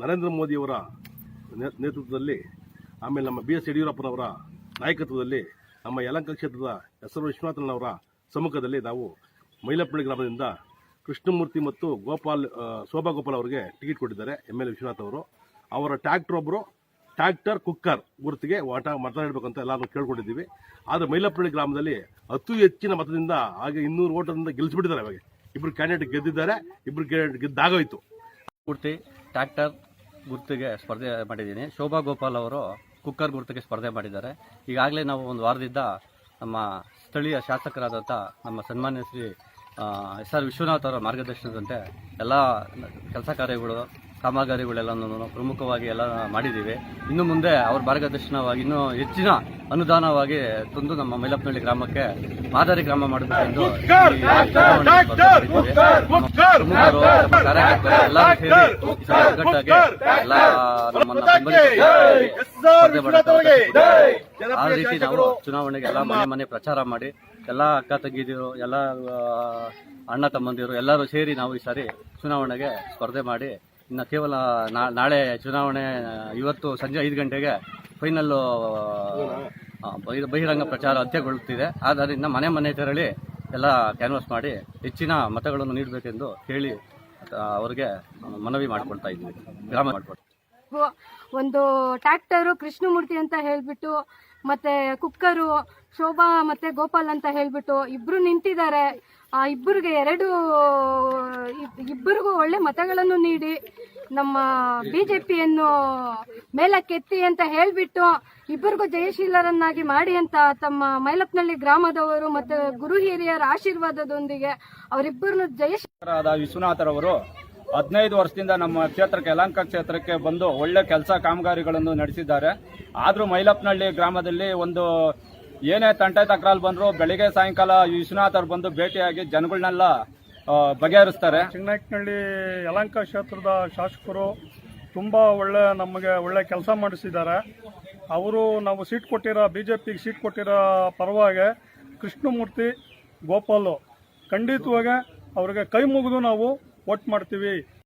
ನರೇಂದ್ರ ಮೋದಿಯವರ ನೇತೃತ್ವದಲ್ಲಿ, ಆಮೇಲೆ ನಮ್ಮ ಬಿ ಎಸ್ ಯಡಿಯೂರಪ್ಪನವರ ನಾಯಕತ್ವದಲ್ಲಿ, ನಮ್ಮ ಯಲಂಕ ಕ್ಷೇತ್ರದ ಎಸ್ ಆರ್ ವಿಶ್ವನಾಥನವರ ಸಮ್ಮುಖದಲ್ಲಿ ನಾವು ಮೈಲಪ್ಪಳ್ಳಿ ಗ್ರಾಮದಿಂದ ಕೃಷ್ಣಮೂರ್ತಿ ಮತ್ತು ಗೋಪಾಲ್ ಶೋಭಾ ಗೋಪಾಲ್ ಅವರಿಗೆ ಟಿಕೆಟ್ ಕೊಟ್ಟಿದ್ದಾರೆ. ಎಂ ಎಲ್ ವಿಶ್ವನಾಥ್ ಅವರು. ಅವರ ಟ್ಯಾಕ್ಟರ್ ಒಬ್ಬರು ಟ್ಯಾಕ್ಟರ್ ಕುಕ್ಕರ್ ಗುರುತಿಗೆ ವಾಟ ಅಂತ ಎಲ್ಲರೂ ಕೇಳ್ಕೊಂಡಿದ್ದೀವಿ. ಆದರೆ ಮೈಲಪ್ಪಳ್ಳಿ ಗ್ರಾಮದಲ್ಲಿ ಅತಿ ಹೆಚ್ಚಿನ ಮತದಿಂದ ಹಾಗೆ ಇನ್ನೂರು ಓಟದಿಂದ ಗೆಲ್ಲಿಸ್ಬಿಟ್ಟಿದ್ದಾರೆ ಅವಾಗ ಇಬ್ಬರು ಕ್ಯಾಂಡಿಡೇಟ್ ಗೆದ್ದಿದ್ದಾರೆ ಇಬ್ಬರು ಕ್ಯಾಂಡಿಡೇಟ್ ಗೆದ್ದಾಗೋಯ್ತು. ಮೂರ್ತಿ ಟ್ರ್ಯಾಕ್ಟರ್ ಗುರ್ತಿಗೆ ಸ್ಪರ್ಧೆ ಮಾಡಿದ್ದೀನಿ. ಶೋಭಾ ಗೋಪಾಲ್ ಅವರು ಕುಕ್ಕರ್ ಗುರ್ತಿಗೆ ಸ್ಪರ್ಧೆ ಮಾಡಿದ್ದಾರೆ. ಈಗಾಗಲೇ ನಾವು ಒಂದು ವಾರದಿಂದ ನಮ್ಮ ಸ್ಥಳೀಯ ಶಾಸಕರಾದಂಥ ನಮ್ಮ ಸನ್ಮಾನ್ಯ ಶ್ರೀ ಎಸ್ ಆರ್ ವಿಶ್ವನಾಥ್ ಅವರ ಮಾರ್ಗದರ್ಶನದಂತೆ ಎಲ್ಲ ಕೆಲಸ ಕಾರ್ಯಗಳು ಕಾಮಗಾರಿಗಳೆಲ್ಲನೂ ಪ್ರಮುಖವಾಗಿ ಎಲ್ಲ ಮಾಡಿದ್ದೀವಿ. ಇನ್ನು ಮುಂದೆ ಅವ್ರ ಮಾರ್ಗದರ್ಶನವಾಗಿ ಇನ್ನೂ ಹೆಚ್ಚಿನ ಅನುದಾನವಾಗಿ ತಂದು ನಮ್ಮ ಮೈಲಪ್ಪನಹಳ್ಳಿ ಗ್ರಾಮಕ್ಕೆ ಮಾದರಿ ಗ್ರಾಮ ಮಾಡಬೇಕೆಂದು ಪ್ರಮುಖರು ಕಾರ್ಯಕರ್ತರು ಸೇರಿ ಒಗ್ಗಟ್ಟಾಗಿ ಎಲ್ಲ ನಮ್ಮನ್ನ ಬೆಂಬಲಿಸಿ ಆ ರೀತಿ ನಾವು ಚುನಾವಣೆಗೆ ಎಲ್ಲ ಮನೆ ಮನೆ ಪ್ರಚಾರ ಮಾಡಿ ಎಲ್ಲ ಅಕ್ಕ ತಂಗಿದಿರು ಎಲ್ಲ ಅಣ್ಣ ತಮ್ಮಂದಿರು ಎಲ್ಲರೂ ಸೇರಿ ನಾವು ಈ ಸಾರಿ ಚುನಾವಣೆಗೆ ಸ್ಪರ್ಧೆ ಮಾಡಿ ಇನ್ನು ಕೇವಲ ನಾಳೆ ಚುನಾವಣೆ, ಇವತ್ತು ಸಂಜೆ ಐದು ಗಂಟೆಗೆ ಫೈನಲ್ಲು ಬಹಿರಂಗ ಪ್ರಚಾರ ಅಂತ್ಯಗೊಳ್ಳುತ್ತಿದೆ. ಆದ್ದರಿಂದ ಮನೆ ಮನೆ ತೆರಳಿ ಎಲ್ಲ ಕ್ಯಾನ್ವಾಸ್ ಮಾಡಿ ಹೆಚ್ಚಿನ ಮತಗಳನ್ನು ನೀಡಬೇಕೆಂದು ಹೇಳಿ ಅವರಿಗೆ ಮನವಿ ಮಾಡಿಕೊಳ್ತಾ ಇದ್ದೀವಿ. ಗ್ರಾಮ ಮಾಡಿಕೊಡ್ತೀವಿ ಒಂದು ಟ್ಯಾಕ್ಟರು ಕೃಷ್ಣಮೂರ್ತಿ ಅಂತ ಹೇಳ್ಬಿಟ್ಟು, ಮತ್ತೆ ಕುಕ್ಕರು ಶೋಭಾ ಮತ್ತೆ ಗೋಪಾಲ್ ಅಂತ ಹೇಳ್ಬಿಟ್ಟು ಇಬ್ರು ನಿಂತಿದ್ದಾರೆ. ಆ, ಇಬ್ಬರಿಗೆ ಎರಡು ಇಬ್ಬರಿಗೂ ಒಳ್ಳೆ ಮತಗಳನ್ನು ನೀಡಿ ನಮ್ಮ ಬಿಜೆಪಿಯನ್ನು ಮೇಲಕ್ಕೆತ್ತಿ ಅಂತ ಹೇಳ್ಬಿಟ್ಟು ಇಬ್ಬರಿಗೂ ಜಯಶೀಲರನ್ನಾಗಿ ಮಾಡಿ ಅಂತ ತಮ್ಮ ಮೈಲಪ್ನಳ್ಳಿ ಗ್ರಾಮದವರು ಮತ್ತೆ ಗುರು ಹಿರಿಯರ ಆಶೀರ್ವಾದದೊಂದಿಗೆ ಅವರಿಬ್ಬರನ್ನು ಜಯಶೀಲರಾದ ವಿಶ್ವನಾಥರವರು ಹದಿನೈದು ವರ್ಷದಿಂದ ನಮ್ಮ ಕ್ಷೇತ್ರಕ್ಕೆ ಯಲಂಕ ಕ್ಷೇತ್ರಕ್ಕೆ ಬಂದು ಒಳ್ಳೆ ಕೆಲಸ ಕಾಮಗಾರಿಗಳನ್ನು ನಡೆಸಿದ್ದಾರೆ. ಆದರೂ ಮೈಲಪ್ನಹಳ್ಳಿ ಗ್ರಾಮದಲ್ಲಿ ಒಂದು ಏನೇ ತಂಟೆ ತಕರಾಲ್ ಬಂದರೂ ಬೆಳಿಗ್ಗೆ ಸಾಯಂಕಾಲ ವಿಶ್ವನಾಥ್ ಬಂದು ಭೇಟಿಯಾಗಿ ಜನಗಳನ್ನೆಲ್ಲ ಬಗೆಹರಿಸ್ತಾರೆ. ಚಿಂಗನಾಯ್ಕನಹಳ್ಳಿ ಯಲಂಕ ಕ್ಷೇತ್ರದ ಶಾಸಕರು ತುಂಬ ಒಳ್ಳೆ ನಮಗೆ ಒಳ್ಳೆ ಕೆಲಸ ಮಾಡಿಸಿದ್ದಾರೆ. ಅವರು ನಾವು ಸೀಟ್ ಕೊಟ್ಟಿರೋ ಬಿ ಜೆ ಪಿಗೆ ಸೀಟ್ ಕೊಟ್ಟಿರೋ ಪರವಾಗಿ ಕೃಷ್ಣಮೂರ್ತಿ, ಗೋಪಾಲು ಖಂಡಿತವಾಗಿ ಅವ್ರಿಗೆ ಕೈ ಮುಗಿದು ನಾವು ವೋಟ್ ಮಾಡ್ತೀವಿ.